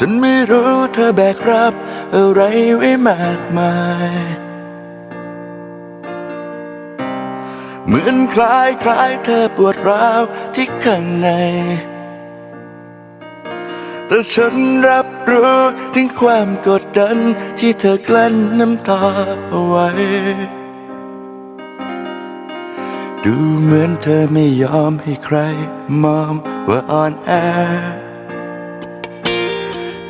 ฉันไม่รู้เธอแบกรับอะไรไว้มากมาย เหมือนคล้ายคล้ายเธอปวดร้าวที่ข้างใน แต่ฉันรับรู้ถึงความกดดันที่เธอกลั้นน้ำตาเอาไว้ ดูเหมือนเธอไม่ยอมให้ใครมองว่าอ่อนแอ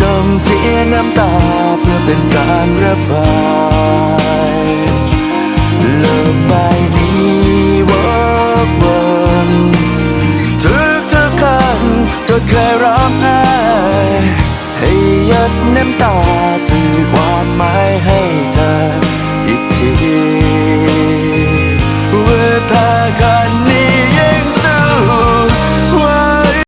จมเสียน้ำตาเพื่อเป็นการระบายโลกใบนี้วกวนทุกทุกครั้งก็เคยร้องไห้ให้หยัดน้ำตาสื่อความหมายให้เธอ